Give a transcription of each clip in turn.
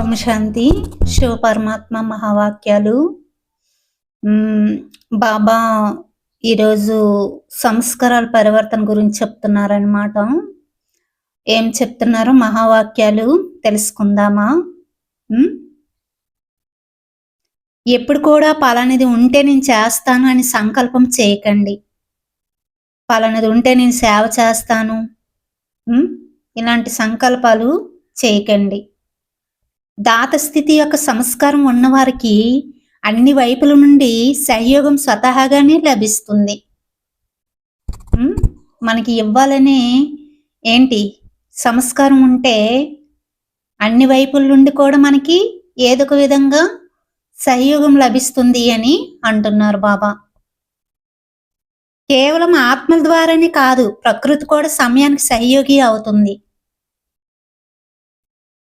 ఓం శాంతి శివ పరమాత్మ మహావాక్యాలు బాబా ఈరోజు సంస్కారాల పరివర్తన గురించి చెప్తున్నారనమాట ఏం చెప్తున్నారు మహావాక్యాలు? తెలుసుకుందామా? ఎప్పుడు కూడా పలానిది ఉంటే నేను చేస్తాను అని సంకల్పం చేయకండి. పలానిది ఉంటే నేను సేవ చేస్తాను. ఇలాంటి సంకల్పాలు చేయకండి. దాత స్థితి యొక్క సంస్కారం ఉన్నవారికి అన్ని వైపుల నుండి సహయోగం స్వతహాగానే లభిస్తుంది. మనకి ఇవ్వాలనే ఏంటి? సంస్కారం ఉంటే అన్ని వైపుల నుండి కూడా మనకి ఏదొక విధంగా సహయోగం లభిస్తుంది అని అంటున్నారు బాబా. కేవలం ఆత్మల ద్వారానే కాదు ప్రకృతి కూడా సమయానికి సహయోగి అవుతుంది.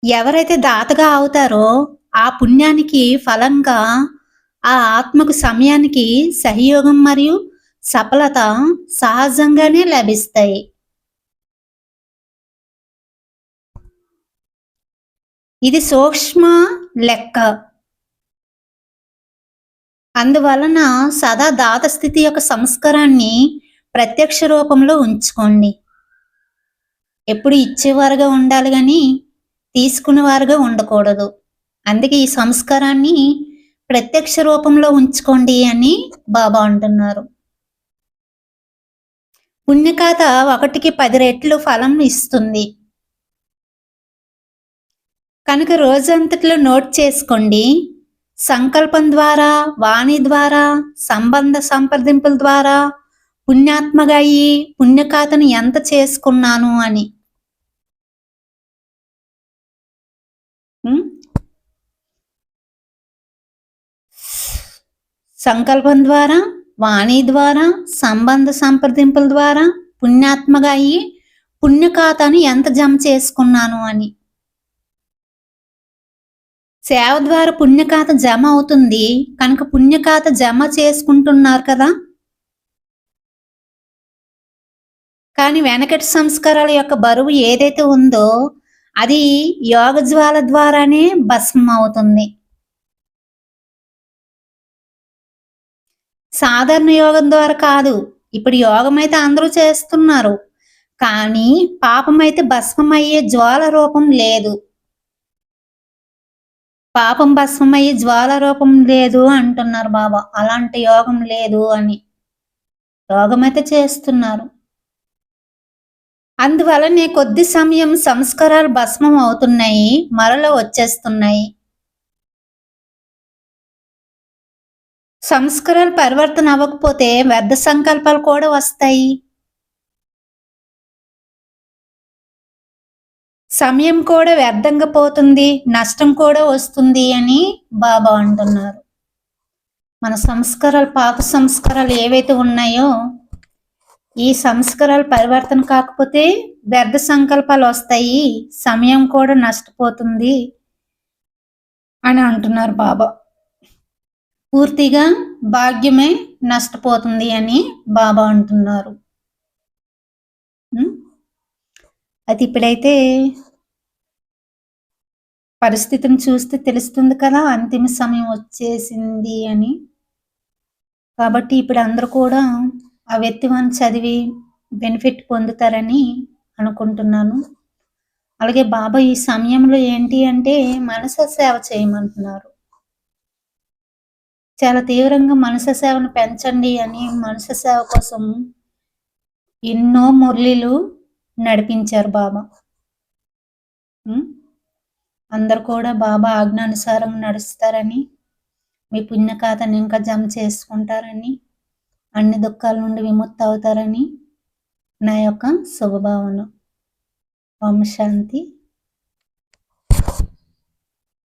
ఎవరైతే దాతగా అవుతారో ఆ పుణ్యానికి ఫలంగా ఆ ఆత్మకు సమయానికి సహయోగం మరియు సఫలత సహజంగానే లభిస్తాయి. ఇది సూక్ష్మ లెక్క. అందువలన సదా దాత స్థితి యొక్క సంస్కారాన్ని ప్రత్యక్ష రూపంలో ఉంచుకోండి. ఎప్పుడు ఇచ్చేవారుగా ఉండాలి కానీ తీసుకునేవారుగా ఉండకూడదు. అందుకే ఈ సంస్కారాన్ని ప్రత్యక్ష రూపంలో ఉంచుకోండి అని బాబా అంటున్నారు. పుణ్యకాత ఒకటికి పది రెట్లు ఫలం ఇస్తుంది. కనుక రోజంతట్లో నోట్ చేసుకోండి. సంకల్పం ద్వారా వాణి ద్వారా సంబంధ సంప్రదింపుల ద్వారా పుణ్యాత్మగా అయ్యి పుణ్యకాతను ఎంత చేసుకున్నాను అని. సంకల్పం ద్వారా వాణి ద్వారా సంబంధ సంప్రదింపుల ద్వారా పుణ్యాత్మగా అయ్యి పుణ్యఖాతాను ఎంత జమ చేసుకున్నాను అని. సేవ ద్వారా పుణ్యఖాత జమ అవుతుంది కనుక పుణ్యఖాత జమ చేసుకుంటున్నారు కదా. కానీ వెనకటి సంస్కారాల యొక్క బరువు ఏదైతే ఉందో అది యోగ జ్వాల ద్వారానే భస్మం అవుతుంది సాధారణ యోగం ద్వారా కాదు ఇప్పుడు యోగం అయితే అందరూ చేస్తున్నారు కానీ పాపం అయితే భస్మం అయ్యే జ్వాల రూపం లేదు. పాపం భస్మం అయ్యే జ్వాల రూపం లేదు అంటున్నారు బాబా అలాంటి యోగం లేదు అని. యోగం అయితే చేస్తున్నారు. అందువలనే కొద్ది సమయం సంస్కారాలు భస్మం అవుతున్నాయి మరల వచ్చేస్తున్నాయి. సంస్కారాలు పరివర్తన అవ్వకపోతే వ్యర్థ సంకల్పాలు కూడా వస్తాయి. సమయం కూడా వ్యర్థంగా పోతుంది నష్టం కూడా వస్తుంది అని బాబా అంటున్నారు. మన సంస్కారాలు పాత సంస్కారాలు ఏవైతే ఉన్నాయో ఈ సంస్కారాలు పరివర్తన కాకపోతే వ్యర్థ సంకల్పాలు వస్తాయి. సమయం కూడా నష్టపోతుంది అని అంటున్నారు బాబా. పూర్తిగా భాగ్యమే నష్టపోతుంది అని బాబా అంటున్నారు. అది ఇప్పుడైతే పరిస్థితిని చూస్తే తెలుస్తుంది కదా అంతిమ సమయం వచ్చేసింది అని. కాబట్టి ఇప్పుడు అందరూ కూడా ఆ వ్యక్తివాన్ని చదివి బెనిఫిట్ పొందుతారని అనుకుంటున్నాను. అలాగే బాబా ఈ సమయంలో ఏంటి అంటే మనస సేవ చేయమంటున్నారు. చాలా తీవ్రంగా మనస సేవను పెంచండి అని మనస సేవ కోసం ఎన్నో మురళీలు నడిపించారు బాబా. అందరు కూడా బాబా ఆజ్ఞానుసారం నడుస్తారని మీ పుణ్యఖాతను ఇంకా జమ చేసుకుంటారని అన్ని దుఃఖాల నుండి విముక్తి అవుతారని నా యొక్క శుభభావన ఓం శాంతి.